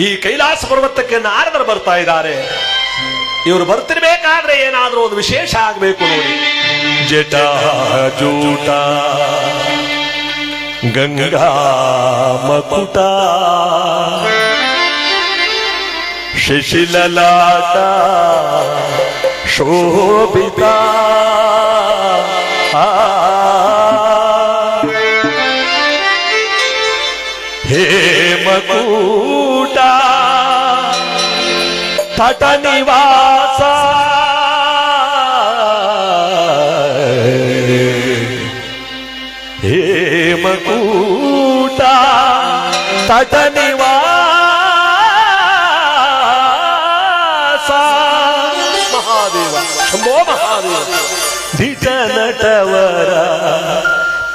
ಈ ಕೈಲಾಸ ಪರ್ವತಕ್ಕೆ ನಾರದರು ಬರ್ತಾ ಇದ್ದಾರೆ. ಇವರು ಬರ್ತಿರ್ಬೇಕಾದ್ರೆ ಏನಾದ್ರೂ ಒಂದು ವಿಶೇಷ ಆಗಬೇಕು ನೋಡಿ. ಜಟ ಜೂಟ, ಗಂಗಾ, ಮಕುಟ, ಶಿಶಿಲಲಾಟ, ಶೋಭಿತ ಹೇ ಹೇಮಕೂಟ తట నివాస. హేమకూట తట నివాస. మహాదేవ శంభో మహాదేవ. ధిట నటవర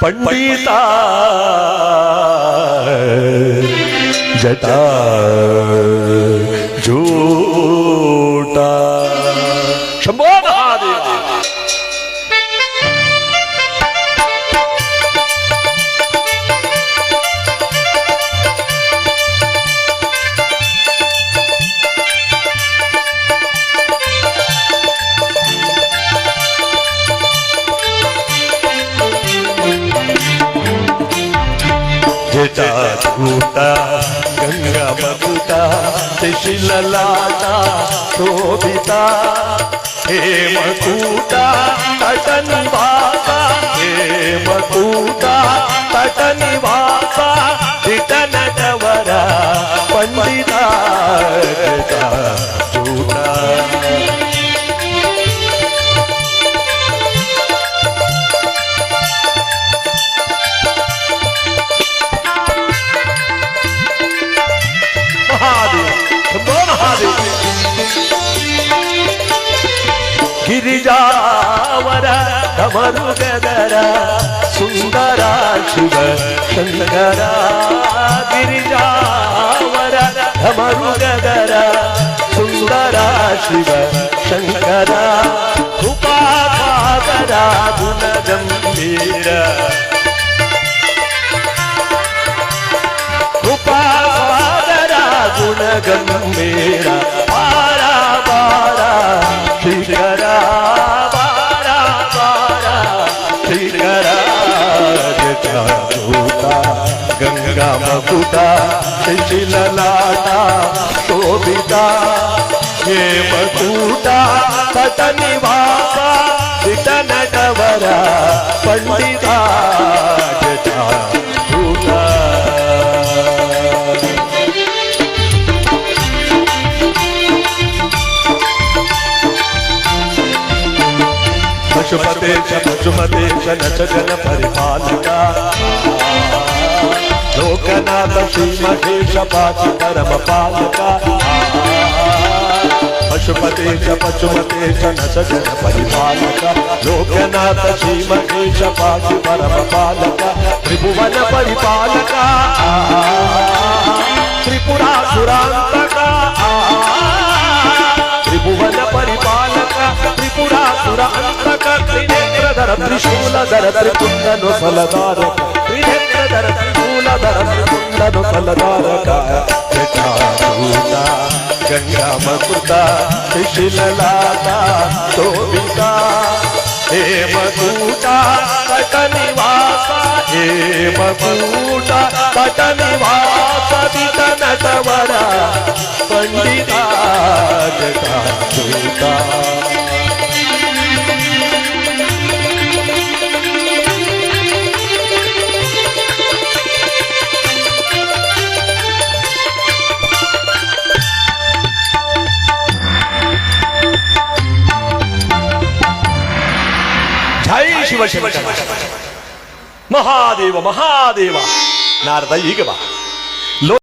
పండిత. జటా गंगा बबूता शिल लाटा शोभिता तो हेमकुटा तटन बाबा हेमकुटा तटन बाबा विठन पंडिता గిరిజావర కమరు గదర సుందర శివ శంకర గిరిజావర కమరు గదర సుందర శివ శంకర కృపాసాగర గుణ గంభీర కృపాసాగర జటాజూత గంగా మకుట శిశిలలాట శోభిత హేమకూట తట నివాస విట నటవర పండిత. పశుపతే చ పశుమతే చ నచ జన పరిపాలక లోకనాథ శ్రీ మహేష పాచి పరమ పాలక. పశుపతే చ పశుమతే చ నచ జన పరిపాలక. లోకనాథ శ్రీ మహేష పాచి పరమ పాలక. త్రిభువన పరిపాలక. త్రిపురాసురాంతక. सुरा सुर अंतकर त्रिनेत्र धर त्रिशूल धर त्रिपुंडनो फलदार त्रिनेत्र धर त्रिशूल धर त्रिपुंडनो फलदार गंगा मकुता शिशिललाता शोभिता हे मकुटा कटनिवासा हे मकुटा कटनिवासा बिकनटवरा पंडिता जगा ಶಿವಶಂಕರ ಮಹಾದೇವ ಮಹಾದೇವ ನಾರದ ಈಗ ಬಾ